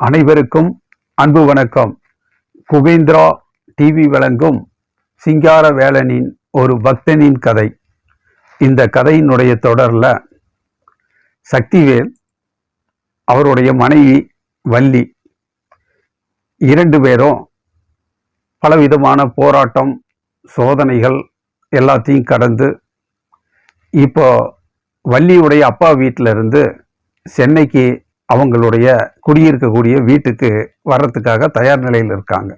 அனைவருக்கும் அன்பு வணக்கம். குபேந்திரா டிவி வழங்கும் சிங்கார வேலனின் ஒரு பக்தனின் கதை. இந்த கதையினுடைய தொடரில் சக்திவேல் அவருடைய மனைவி வள்ளி இரண்டு பேரும் பலவிதமான போராட்டம் சோதனைகள் எல்லாத்தையும் கடந்து இப்போ வள்ளியுடைய அப்பா வீட்டில் இருந்து சென்னைக்கு அவங்களுடைய குடியிருக்கக்கூடிய வீட்டுக்கு வர்றதுக்காக தயார் நிலையில் இருக்காங்க.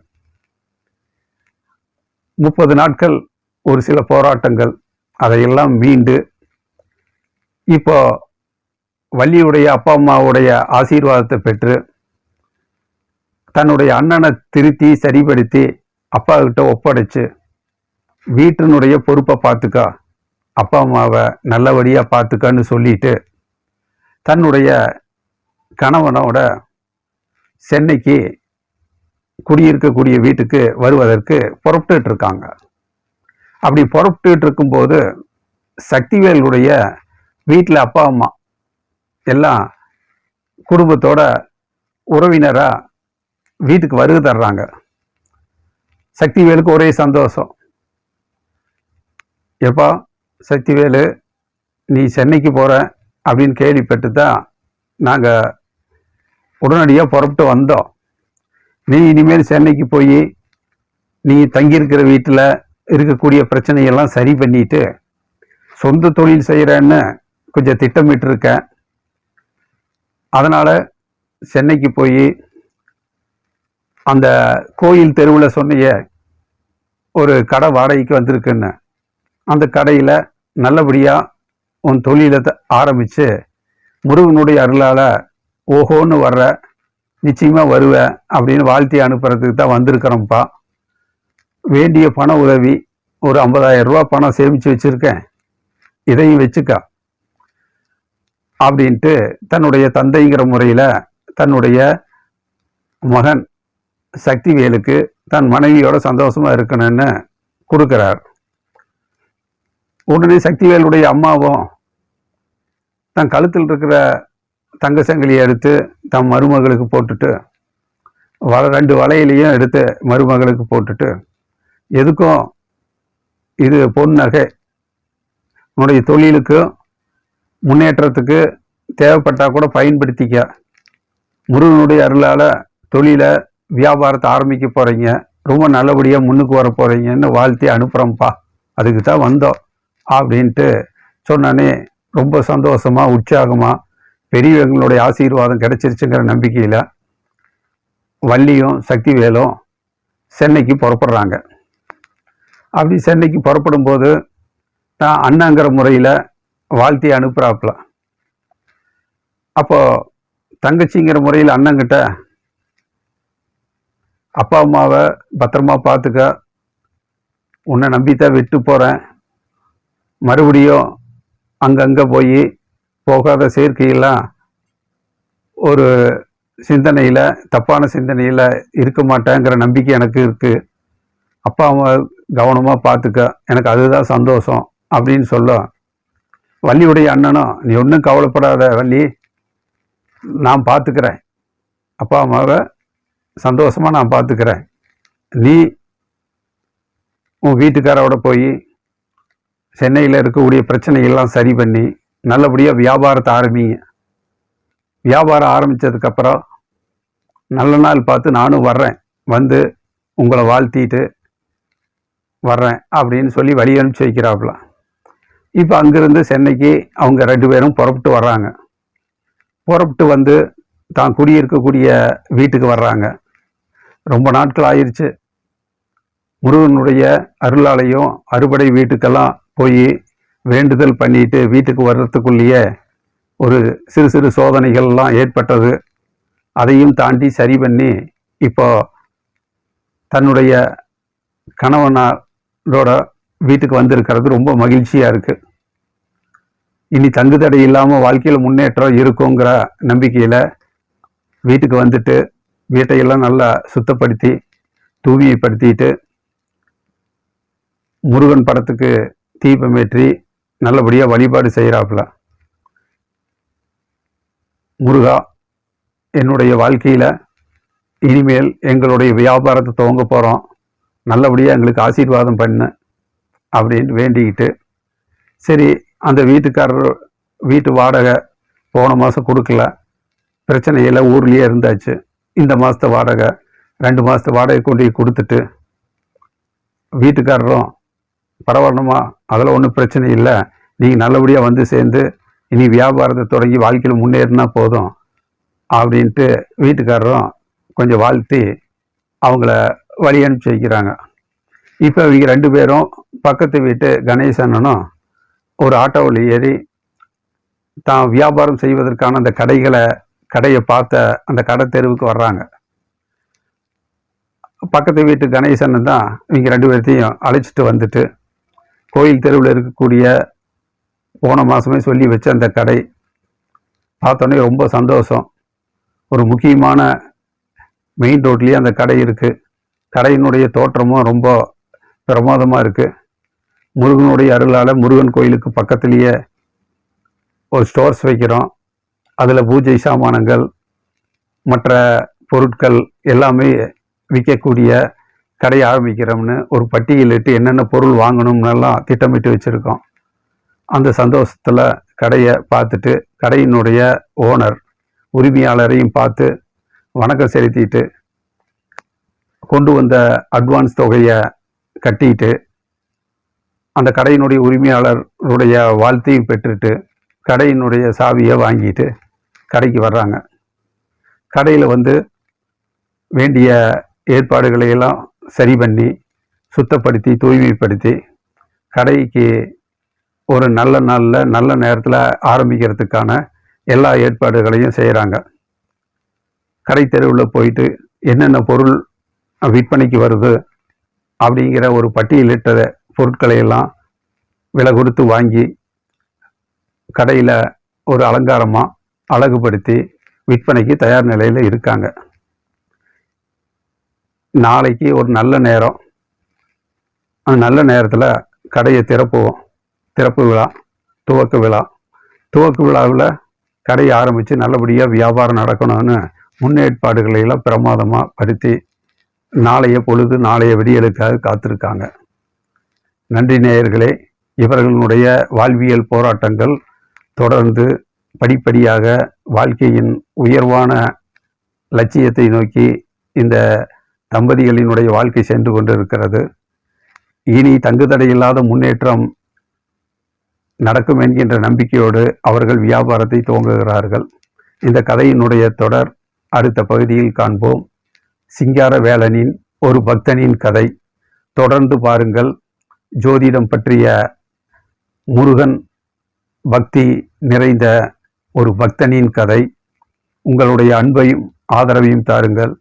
முப்பது நாட்கள் ஒரு சில போராட்டங்கள் அதையெல்லாம் மீண்டு இப்போ வள்ளியுடைய அப்பா அம்மாவுடைய ஆசீர்வாதத்தை பெற்று தன்னுடைய அண்ணனை திருத்தி சரிப்படுத்தி அப்பா கிட்ட ஒப்படைச்சு வீட்டினுடைய பொறுப்பை பார்த்துக்கா அப்பா அம்மாவை நல்லபடியாக பார்த்துக்கான்னு சொல்லிட்டு தன்னுடைய கணவனோட சென்னைக்கு குடியிருக்கக்கூடிய வீட்டுக்கு வருவதற்கு புறப்பட்டுட்டு இருக்காங்க அப்படி புறப்பட்டுட்டு இருக்கும்போது சக்திவேலுடைய வீட்டில் அப்பா அம்மா எல்லாம் குடும்பத்தோட உறவினராக வீட்டுக்கு வருகை தர்றாங்க. சக்திவேலுக்கு ஒரே சந்தோஷம். எப்பா சக்திவேலு நீ சென்னைக்கு போகிற அப்படின்னு கேள்விப்பட்டு தான் நாங்கள் உடனடியாக புறப்பட்டு வந்தோம் நீ இனிமேல் சென்னைக்கு போய் நீ தங்கியிருக்கிற வீட்டில் இருக்கக்கூடிய பிரச்சனையெல்லாம் சரி பண்ணிட்டு சொந்த தொழில் செய்கிறேன்னு கொஞ்சம் திட்டமிட்டிருக்கேன். அதனால் சென்னைக்கு போய் அந்த கோயில் தெருவில் சொன்னைய ஒரு கடை வாடகைக்கு வந்திருக்குன்னு அந்த கடையில் நல்லபடியாக உன் தொழிலை த- ஆரம்பித்து முருகனுடைய அருளால் ஓஹோன்னு வர்ற நிச்சயமாக வருவ அப்படின்னு வாழ்த்தி அனுப்புறதுக்கு தான் வந்திருக்கிறோம்ப்பா. வேண்டிய பண உதவி ஒரு 50000 ரூபா பணம் சேமித்து வச்சுருக்கேன். இதையும் வச்சுக்க. அப்படின்ட்டு தன்னுடைய தந்தைங்கிற முறையில் தன்னுடைய மகன் சக்திவேலுக்கு தன் மனைவியோட சந்தோஷமாக இருக்கணும்னு கொடுக்குறார். உடனே சக்திவேலுடைய அம்மாவும் தன் கழுத்தில் இருக்கிற தங்க சங்கிலியை எடுத்து தம் மருமகளுக்கு போட்டுட்டு வள ரெண்டு வலையிலையும் எடுத்து மருமகளுக்கு போட்டுட்டு எதுக்கும் இது பொன் நகை. உன்னுடைய தொழிலுக்கும் முன்னேற்றத்துக்கு தேவைப்பட்டால் கூட பயன்படுத்திக்க. முருகனுடைய அருளால் தொழிலை வியாபாரத்தை ஆரம்பிக்க போகிறீங்க ரொம்ப நல்லபடியாக முன்னுக்கு வர போகிறீங்கன்னு வாழ்த்தி அனுப்புகிறோம்ப்பா அதுக்கு தான் வந்தோம். அப்படின்ட்டு சொன்னோன்னே ரொம்ப சந்தோஷமாக உற்சாகமாக பெரியவங்களுடைய ஆசீர்வாதம் கிடைச்சிருச்சுங்கிற நம்பிக்கையில் வள்ளியும் சக்திவேலும் சென்னைக்கு புறப்படுறாங்க. அப்படி சென்னைக்கு புறப்படும் போது நான் அண்ணாங்கிற முறையில் வாழ்த்தி அனுப்புகிறாப்புல அப்போது தங்கச்சிங்கிற முறையில் அண்ணங்கிட்ட அப்பா அம்மாவை பத்திரமா பார்த்துக்க. உன்னை நம்பித்தான் விட்டு போகிறேன் மறுபடியும் அங்கங்கே போய் போகாத சேர்க்கையெல்லாம் ஒரு சிந்தனையில் தப்பான சிந்தனையில் இருக்க மாட்டேங்கிற நம்பிக்கை எனக்கு இருக்குது அப்பா அம்மா கவனமாக பார்த்துக்க எனக்கு அதுதான் சந்தோஷம் அப்படின்னு சொல்ல வள்ளியுடைய அண்ணனும் நீ ஒன்றும் கவலைப்படாத வள்ளி. நான் பார்த்துக்கிறேன் அப்பா அம்மாவை சந்தோஷமாக நான் பார்த்துக்கிறேன் நீ உன் வீட்டுக்காரோட போய் சென்னையில் இருக்கக்கூடிய பிரச்சனைகள்லாம் சரி பண்ணி நல்லபடியாக வியாபாரத்தை ஆரம்பிங்க. வியாபாரம் ஆரம்பித்ததுக்கப்புறம் நல்ல நாள் பார்த்து நானும் வர்றேன். வந்து உங்களை வாழ்த்திட்டு வர்றேன் அப்படின்னு சொல்லி வழி அனுப்பிச்சு வைக்கிறாப்புல. இப்போ அங்கேருந்து சென்னைக்கு அவங்க ரெண்டு பேரும் புறப்பட்டு வர்றாங்க. புறப்பட்டு வந்து தான் குடியிருக்கக்கூடிய வீட்டுக்கு வர்றாங்க. ரொம்ப நாட்கள் ஆயிடுச்சு முருகனுடைய அருளாலையும் அறுபடை வீட்டுக்கெல்லாம் போய் வேண்டுதல் பண்ணிட்டு வீட்டுக்கு வர்றதுக்குள்ளேயே ஒரு சிறு சிறு சோதனைகள்லாம் ஏற்பட்டது. அதையும் தாண்டி சரி பண்ணி இப்போ தன்னுடைய கணவனாரோட வீட்டுக்கு வந்திருக்கிறது ரொம்ப மகிழ்ச்சியாக இருக்குது இனி தங்குதடை இல்லாமல் வாழ்க்கையில் முன்னேற்றம் இருக்குங்கிற நம்பிக்கையில் வீட்டுக்கு வந்துட்டு வீட்டையெல்லாம் நல்லா சுத்தப்படுத்தி தூய்மைப்படுத்திட்டு முருகன் படத்துக்கு தீபமேற்றி நல்லபடியாக வழிபாடு செய்கிறாப்புல முருகா என்னுடைய வாழ்க்கையில் இனிமேல் எங்களுடைய வியாபாரத்தை துவங்க போகிறோம் நல்லபடியாக எங்களுக்கு ஆசீர்வாதம் பண்ணு அப்படின்னு வேண்டிக்கிட்டு சரி அந்த வீட்டுக்காரர் வீட்டு வாடகை போன மாதம் கொடுக்கல. பிரச்சனை ஊர்லேயே இருந்தாச்சு. இந்த மாதத்து வாடகை ரெண்டு மாதத்து வாடகை கொண்டு கொடுத்துட்டு வீட்டுக்காரரும் பரவாயில்லம்மா அதில் ஒன்றும் பிரச்சனை இல்லை. நீங்கள் நல்லபடியாக வந்து சேர்ந்து இனி வியாபாரத்தை தொடங்கி வாழ்க்கையில் முன்னேறினா போதும் அப்படின்ட்டு வீட்டுக்காரரும் கொஞ்சம் வாழ்த்தி அவங்கள வழி அனுப்பிச்சி வைக்கிறாங்க. இப்போ இவங்க ரெண்டு பேரும் பக்கத்து வீட்டு கணேசனும் ஒரு ஆட்டோவில் ஏறி தான் வியாபாரம் செய்வதற்கான அந்த கடைகளை கடையை பார்த்த அந்த கடை தெருவுக்கு வர்றாங்க. பக்கத்து வீட்டு கணேசன்னு தான் இவங்க ரெண்டு பேர்த்தையும் அழைச்சிட்டு வந்துட்டு கோயில் தெருவில் இருக்கக்கூடிய போன மாதமே சொல்லி வச்ச அந்த கடை பார்த்தோன்னே ரொம்ப சந்தோஷம். ஒரு முக்கியமான மெயின் ரோட்லேயே அந்த கடை இருக்குது கடையினுடைய தோற்றமும் ரொம்ப பிரமாதமாக இருக்குது முருகனுடைய அருளால் முருகன் கோயிலுக்கு பக்கத்துலேயே ஒரு ஸ்டோர்ஸ் வைக்கிறோம். அதில் பூஜை சாமானங்கள் மற்ற பொருட்கள் எல்லாமே விற்கக்கூடிய கடை ஆரம்பிக்கிறோம்னு ஒரு பட்டியலிட்டு என்னென்ன பொருள் வாங்கணும்னெல்லாம் திட்டமிட்டு வச்சுருக்கோம். அந்த சந்தோஷத்தில் கடையை பார்த்துட்டு கடையினுடைய ஓனர் உரிமையாளரையும் பார்த்து வணக்கம் செலுத்திட்டு கொண்டு வந்த அட்வான்ஸ் தொகையை கட்டிட்டு அந்த கடையினுடைய உரிமையாளருடைய வாழ்த்தையும் பெற்றுட்டு கடையினுடைய சாவியை வாங்கிட்டு கடைக்கு வர்றாங்க. கடையில் வந்து வேண்டிய ஏற்பாடுகளை எல்லாம் சரி பண்ணி சுத்தப்படுத்தி தூய்மைப்படுத்தி கடைக்கு ஒரு நல்ல நாளில் நல்ல நேரத்தில் ஆரம்பிக்கிறதுக்கான எல்லா ஏற்பாடுகளையும் செய்கிறாங்க கடை தெருவில் போயிட்டு என்னென்ன பொருள் விற்பனைக்கு வருது அப்படிங்கிற ஒரு பட்டியலிட்ட பொருட்களை எல்லாம் விலை கொடுத்து வாங்கி கடையில் ஒரு அலங்காரமாக அழகுபடுத்தி விற்பனைக்கு தயார் நிலையில் இருக்காங்க. நாளைக்கு ஒரு நல்ல நேரம். அந்த நல்ல நேரத்தில் கடையை திறப்புவோம் திறப்பு விழா துவக்க விழா. துவக்க விழாவில் கடையை ஆரம்பித்து நல்லபடியாக வியாபாரம் நடக்கணும்னு முன்னேற்பாடுகளை எல்லாம் பிரமாதமாக படுத்தி நாளைய பொழுது நாளைய விடியலுக்காக காத்திருக்காங்க. நன்றி நேயர்களே இவர்களுடைய வாழ்வியல் போராட்டங்கள் தொடர்ந்து படிப்படியாக வாழ்க்கையின் உயர்வான லட்சியத்தை நோக்கி இந்த தம்பதிகளினுடைய வாழ்க்கை சென்று கொண்டிருக்கிறது. இனி தங்குதடையில்லாத முன்னேற்றம் நடக்கும் என்கின்ற நம்பிக்கையோடு அவர்கள் வியாபாரத்தை துவங்குகிறார்கள். இந்த கதையினுடைய தொடர் அடுத்த பகுதியில் காண்போம். சிங்கார வேலனின் ஒரு பக்தனின் கதை. தொடர்ந்து பாருங்கள். ஜோதிடம் பற்றிய முருகன் பக்தி நிறைந்த ஒரு பக்தனின் கதை. உங்களுடைய அன்பையும் ஆதரவையும் தாருங்கள்.